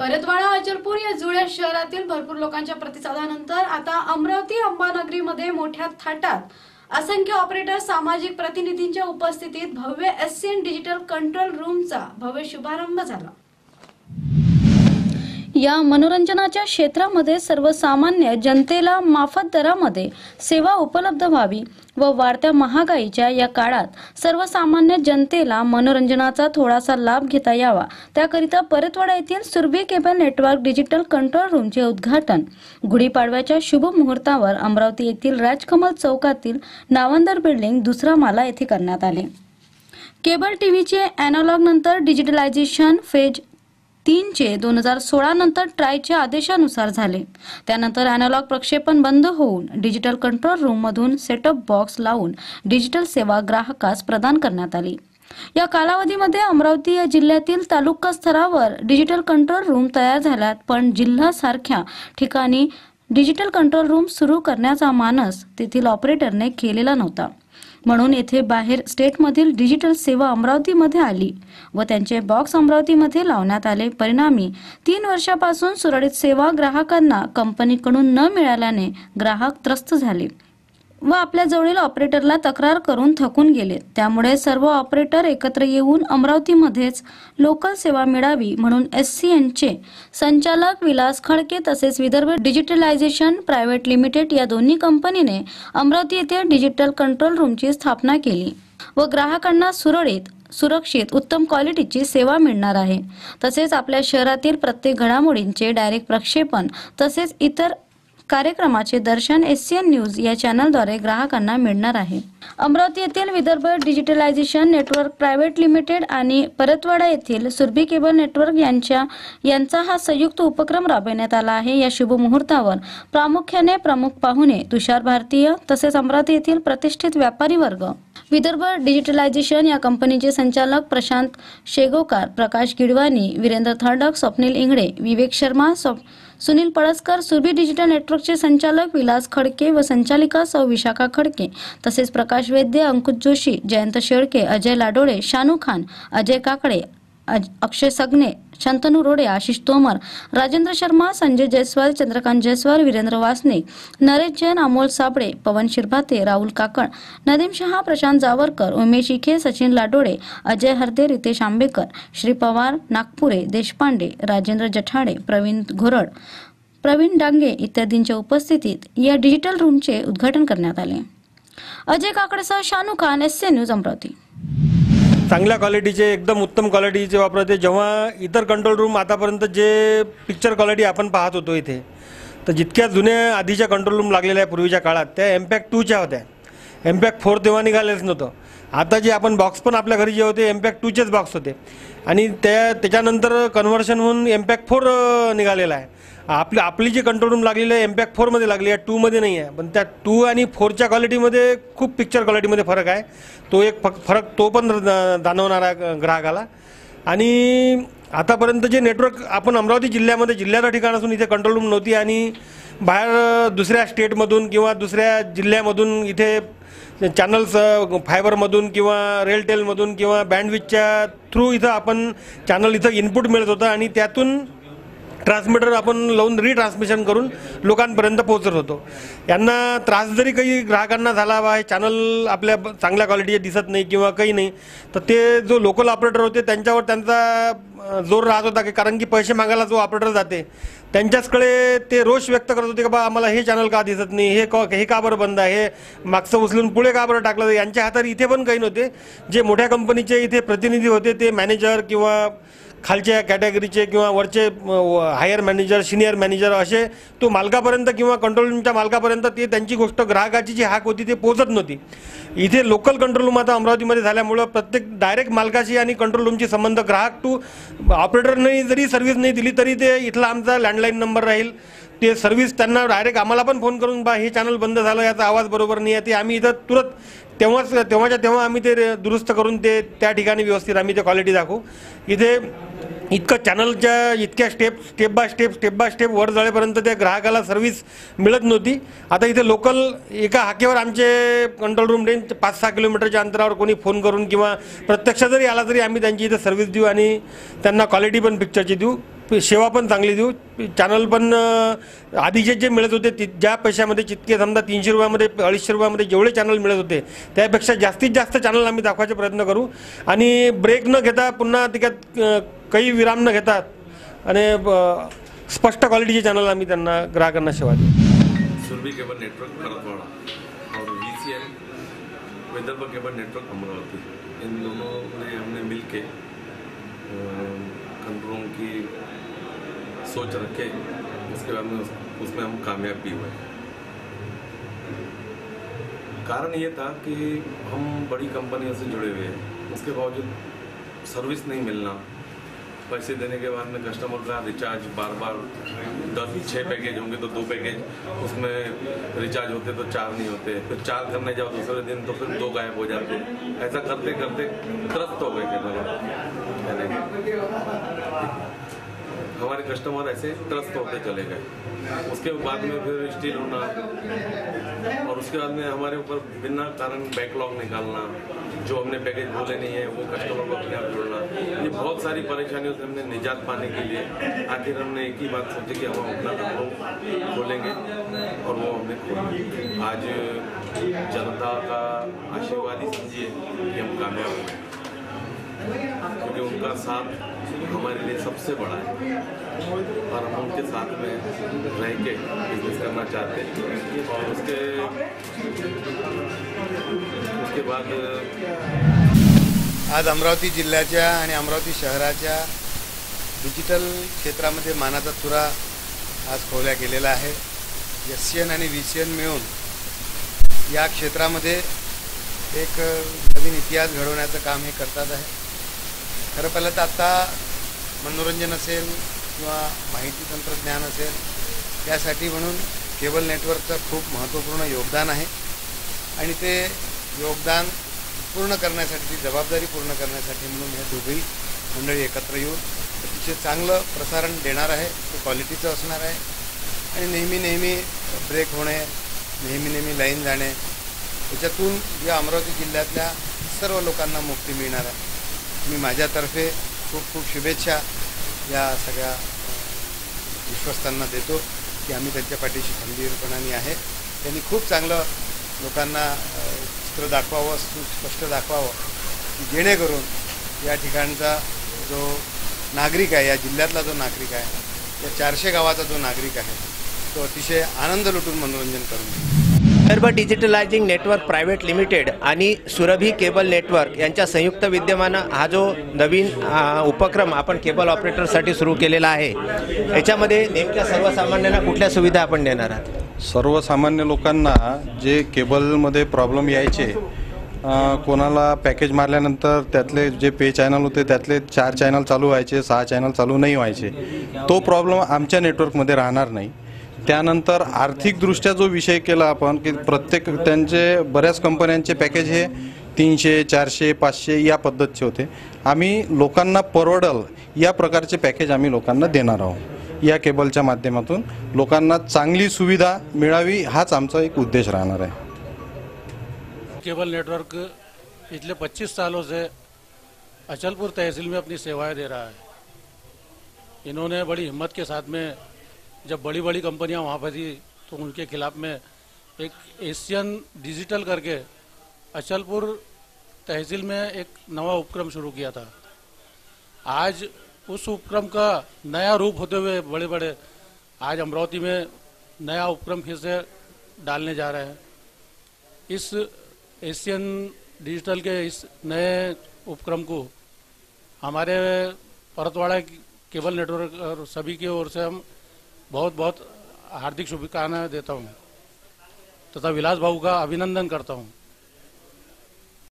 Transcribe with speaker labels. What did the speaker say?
Speaker 1: परतवाडा अचलपूर या जुळ्या शहरातील भरपूर लोकांच्या प्रतिसादानंतर आता अमरावती अंबानगरीमध्ये मोठ्या थाटात. असंख्य ऑपरेटर सामाजिक प्रतिनिधींच्या उपस्थितीत भव्य एस डिजिटल कंट्रोल रूमचा भव्य शुभारंभ झाला. या मनोरंजनाच्या क्षेत्रामध्ये सर्वसामान्य जनतेला माफत दरामध्ये सेवा उपलब्ध व्हावी व वाढत्या महागाईच्या या काळात सर्वसामान्य जनतेला मनोरंजनाचा थोडासा लाभ घेता यावा. त्याकरिता परतवाडा येथील Surabhi cable network digital control रूमचे उद्घाटन. गुढीपाडव्याच्या शुभ मुहूर्तावर अमरावती येथील राजकमल चौकातील नावंदर बिल्डिंग दुसरा माला येथे करण्यात आले. केबल टीव्हीचे अॅनालॉग नंतर डिजिटलायझेशन फेज तीनचे दोन हजार सोळा नंतर ट्रायच्या आदेशानुसार झाले. त्यानंतर अॅनालॉग प्रक्षेपण बंद होऊन डिजिटल कंट्रोल रूममधून सेटअप बॉक्स लावून डिजिटल सेवा ग्राहकास प्रदान करण्यात आली. या कालावधीमध्ये अमरावती या जिल्ह्यातील तालुका स्तरावर डिजिटल कंट्रोल रूम तयार झाल्यात पण जिल्हा सारख्या ठिकाणी डिजिटल कंट्रोल रूम सुरू करण्याचा मानस तेथील ऑपरेटरने केलेला नव्हता. म्हणून येथे बाहेर स्टेटमधील डिजिटल सेवा अमरावतीमध्ये आली व त्यांचे बॉक्स अमरावतीमध्ये लावण्यात आले. परिणामी तीन वर्षापासून सुरळीत सेवा ग्राहकांना कंपनीकडून न मिळाल्याने ग्राहक त्रस्त झाले. व आपल्या जवळील ऑपरेटरला तक्रार करून थकून गेले. त्यामुळे सर्व ऑपरेटर एकत्र येऊन अमरावतीमध्येच लोकल सेवा मिळावी म्हणून एस सी एनचे संचालक विलास खडके तसेच विदर्भ डिजिटलायझेशन प्रायव्हेट लिमिटेड या दोन्ही कंपनीने अमरावती येथे डिजिटल कंट्रोल रूमची स्थापना केली व ग्राहकांना सुरळीत सुरक्षित उत्तम क्वालिटीची सेवा मिळणार आहे. तसेच आपल्या शहरातील प्रत्येक घडामोडींचे डायरेक्ट प्रक्षेपण तसेच इतर कार्यक्रमाचे दर्शन एशियन न्यूज या चॅनलद्वारे ग्राहकांना मिळणार आहे. अमरावती येथील Vidarbha digitalization network private limited आणि परतवाडा येथील सुरभी केबल नेटवर्क यांच्या यांचा हा संयुक्त उपक्रम राबविण्यात आला आहे. या शुभ मुहूर्तावर प्रामुख्याने प्रमुख पाहुणे तुषार भारतीय तसेच अमरावती येथील प्रतिष्ठित व्यापारी वर्ग. विदर्भ डिजिटलायझेशन या कंपनीचे संचालक प्रशांत शेगोकार प्रकाश गिडवानी वीरेंद्र थर्डक स्वप्नील इंगडे विवेक शर्मा स्व- सुनील पळसकर सुरभी डिजिटल नेटवर्कचे संचालक विलास खडके व संचालिका सौ विशाखा खडके तसेच प्रकाश वैद्य अंकुश जोशी जयंत शेळके अजय लाडोळे शानू खान अजय काकडे अक्षय सगने शंतनू रोडे आशिष तोमर राजेंद्र शर्मा संजय जयस्वाल चंद्रकांत जयस्वाल वीरेंद्र वासने नरेश जैन अमोल साबळे पवन शिरभाते राहुल काकड नदीम शहा प्रशांत जावरकर उमेश इखे सचिन लाडोळे अजय हरदे रितेश आंबेकर श्री पवार नागपुरे देशपांडे राजेंद्र जठाडे प्रवीण घोरड प्रवीण डांगे इत्यादींच्या उपस्थितीत या डिजिटल रूमचे उद्घाटन करण्यात आले. अजय काकडेसह शानू खान एस न्यूज अमरावती.
Speaker 2: चांगल्या क्वालिटीचे एकदम उत्तम क्वालिटीचे वापरते. जेव्हा इतर कंट्रोल रूम आतापर्यंत जे पिक्चर क्वालिटी आपण पाहत होतो इथे तर जितक्या जुन्या आधीच्या कंट्रोल रूम लागलेल्या आहे पूर्वीच्या काळात त्या एम्पॅक्ट टूच्या होत्या. एम्पॅक्ट फोर तेव्हा निघालेच नव्हतं. आता जे आपण बॉक्स पण आपल्या घरी जे होते एम्पॅक्ट टूचेच बॉक्स होते. आणि त्या त्याच्यानंतर कन्व्हर्शन होऊन एम्पॅक्ट फोर निघालेला आहे. आपली आपली जी कंट्रोल रूम लागलेली आहे एमपॅक फोरमध्ये लागली आहे टूमध्ये नाही आहे. पण त्या टू आणि फोरच्या क्वालिटीमध्ये खूप पिक्चर क्वालिटीमध्ये फरक आहे. तो एक फक फरक तो पण जाणवणारा जाणवणार आहे ग्राहकाला. आणि आतापर्यंत जे नेटवर्क आपण अमरावती जिल्ह्यामध्ये जिल्ह्याचं ठिकाण असून इथे कंट्रोल रूम नव्हती आणि बाहेर दुसऱ्या स्टेटमधून किंवा दुसऱ्या जिल्ह्यामधून इथे चॅनल्स फायबरमधून किंवा रेलटेलमधून किंवा बँडविचच्या थ्रू इथं आपण चॅनल इथं इनपुट मिळत होतं आणि त्यातून ट्रान्समीटर आपण लावून रिट्रान्समिशन करून लोकांपर्यंत पोहोचत होतो. यांना त्रास जरी काही ग्राहकांना झाला बा हे चॅनल आपल्या चांगल्या क्वालिटीचे दिसत नाही किंवा काही नाही तर ते जो लोकल ऑपरेटर होते त्यांच्यावर त्यांचा जोर राहत होता की कारण की पैसे मागायला जो ऑपरेटर जाते त्यांच्याचकडे ते रोष व्यक्त करत होते की बा आम्हाला हे चॅनल का दिसत नाही हे का हे का बरं बंद आहे हे मागचं उचलून पुढे का बरं टाकलं? यांच्या हातात इथे पण काही नव्हते. जे मोठ्या कंपनीचे इथे प्रतिनिधी होते ते मॅनेजर किंवा खालच्या कॅटेगरीचे किंवा वरचे हायर मॅनेजर सिनियर मॅनेजर असे तो मालकापर्यंत किंवा कंट्रोल रूमच्या मालकापर्यंत ते त्यांची गोष्ट ग्राहकाची जी हाक होती ते पोहोचत नव्हती. इथे लोकल कंट्रोल रूम आता अमरावतीमध्ये झाल्यामुळं प्रत्येक डायरेक्ट मालकाशी आणि कंट्रोल रूमची संबंध ग्राहक टू ऑपरेटरने जरी सर्व्हिस नाही दिली तरी ते इथला आमचा लँडलाईन नंबर राहील. ते सर्व्हिस त्यांना डायरेक्ट आम्हाला पण फोन करून बा हे चॅनल बंद झालं याचा आवाज बरोबर नाही आहे. ते आम्ही इथं तुरंत तेव्हाच तेव्हाच्या तेव्हा आम्ही ते दुरुस्त करून ते त्या ठिकाणी व्यवस्थित आम्ही ते क्वालिटी दाखवू. इथे इतकं चॅनलच्या इतक्या step step by step step by step वर जाळेपर्यंत त्या ग्राहकाला सर्व्हिस मिळत नव्हती. आता इथे लोकल एका हाकेवर आमचे कंट्रोल रूम रेंज पाच सहा किलोमीटरच्या अंतरावर कोणी फोन करून किंवा प्रत्यक्ष जरी आला तरी आम्ही त्यांची इथे सर्व्हिस देऊ आणि त्यांना क्वालिटी पण पिक्चरची देऊ. सेवा पण चांगली देऊ. चॅनल पण आधीचे जे मिळत होते ति ज्या पैशामध्ये जितके समजा तीनशे रुपयामध्ये अडीचशे रुपयामध्ये जेवढे चॅनल मिळत होते त्यापेक्षा जास्तीत जास्त चॅनल आम्ही दाखवायचा प्रयत्न करू. आणि ब्रेक न घेता पुन्हा त्याच्यात काही विराम न घेतात आणि स्पष्ट क्वालिटीचे चॅनल आम्ही त्यांना ग्राहकांना सेवा देऊ.
Speaker 3: सुरभी केबल नेटवर्क भरतवाड़ा और V C Vidarbha cable network Amravati. In दोनों ने हमने मिल के कंट्रोलों की सोच रखे उसके बाद में उस, उसमें हम कामयाब भी हुए। कारण ये था कि हम बड़ी कंपनियों से जुड़े हुए हैं। उसके बावजूद सर्विस नहीं मिलना पैसे देने के बाद में कस्टमर का रिचार्ज बार बार दस ही छः पैकेज होंगे तो दो पैकेज उसमें रिचार्ज होते तो चार नहीं होते फिर चार करने जाओ दूसरे दिन तो फिर दो गायब हो जाते। ऐसा करते करते त्रस्त हो गए केवल हमारे कस्टमर ऐसे त्रस्त होते चले गए। उसके बाद में फिर स्टील होना और उसके बाद में हमारे ऊपर बिना कारण बैकलॉग निकालना, जो हमने पैकेज बोले नहीं है, वो कस्टमर को अपने आप जोड़ना, ये बहुत सारी परेशानियों से हमने निजात पाने के लिए आखिर हमने एक ही बात सोची कि हम अपना कंपनी खोलेंगे और वो हमने खोला आज जनता का आशीर्वाद ही समझिए कि हम कामयाब हो। क्योंकि उनका साथ हमारे लिए सबसे बड़ा है। और हम उनके साथ में रह के बिजनेस करना चाहते हैं। और उसके उसके बाद
Speaker 4: आज अमरावती जिल्ह्याच्या आणि अमरावती शहराच्या डिजिटल क्षेत्रामध्ये मानाचा चुरा आज खोवल्या गेलेला आहे. एस सी एन आणि व्ही सी एन मिळून या क्षेत्रामध्ये एक नवीन इतिहास घडवण्याचं काम हे करतात आहे. खरं पहिलं तर आत्ता मनोरंजन असेल किंवा माहिती तंत्रज्ञान असेल त्यासाठी म्हणून केबल नेटवर्कचं खूप महत्त्वपूर्ण योगदान आहे. आणि ते योगदान पूर्ण करण्यासाठी ती जबाबदारी पूर्ण करण्यासाठी म्हणून हे दोघंही मंडळी एकत्र येऊन अतिशय चांगलं प्रसारण देणार आहे. ते क्वालिटीचं असणार आहे. आणि नेहमी नेहमी ब्रेक होणे नेहमी नेहमी लाईन जाणे याच्यातून या अमरावती जिल्ह्यातल्या सर्व लोकांना मुक्ती मिळणार आहे. मी माझ्यातर्फे खूप खूप शुभेच्छा या सगळ्या विश्वस्तांना देतो की आम्ही त्यांच्या पाठीशी खंबीरपणाने आहे. त्यांनी खूप चांगलं लोकांना चित्र दाखवावं स्पष्ट दाखवावं की जेणेकरून या ठिकाणचा जो नागरिक आहे या जिल्ह्यातला जो नागरिक आहे या चारशे गावाचा जो नागरिक आहे तो अतिशय आनंद लुटून मनोरंजन करून घेतो
Speaker 5: Vidarbha digitalizing network private limited आणि सुरभी केबल नेटवर्क यांच्या संयुक्त विद्यमानं हा जो नवीन उपक्रम आपण केबल ऑपरेटरसाठी सुरू केलेला आहे याच्यामध्ये नेमक्या सर्वसामान्यांना कुठल्या सुविधा आपण देणार आहात?
Speaker 6: सर्वसामान्य लोकांना जे केबलमध्ये प्रॉब्लेम यायचे कोणाला पॅकेज मारल्यानंतर त्यातले जे पे चॅनल होते त्यातले चार चॅनल चालू व्हायचे सहा चॅनल चालू नाही व्हायचे तो प्रॉब्लेम आमच्या नेटवर्कमध्ये राहणार नाही. त्यानंतर आर्थिकदृष्ट्या जो विषय केला आपण की प्रत्येक त्यांचे बऱ्याच कंपन्यांचे पॅकेज हे तीनशे चारशे पाचशे या पद्धतचे होते. आम्ही लोकांना परवडल या प्रकारचे पॅकेज आम्ही लोकांना देणार आहोत. या केबलच्या माध्यमातून लोकांना चांगली सुविधा मिळावी हाच आमचा एक उद्देश राहणार आहे.
Speaker 7: केबल नेटवर्क पिछले 25 सालों से अचलपुर तहसील में अपनी सेवाएं दे रहा है। इन्होंने बड़ी हिम्मत के साथ में जब बड़ी बड़ी कंपनियाँ वहाँ पर थी तो उनके खिलाफ में एक एशियन डिजिटल करके अचलपुर तहसील में एक नवा उपक्रम शुरू किया था। आज उस उपक्रम का नया रूप होते हुए बड़े बड़े आज अमरावती में नया उपक्रम फिर से डालने जा रहे हैं। इस एशियन डिजिटल के इस नए उपक्रम को हमारे परतवाड़ा केबल नेटवर्क और सभी की ओर से हम बहुत बहुत हार्दिक शुभकामनाएं देता हूँ। तथा विलास बाबू का अभिनंदन करता हूँ।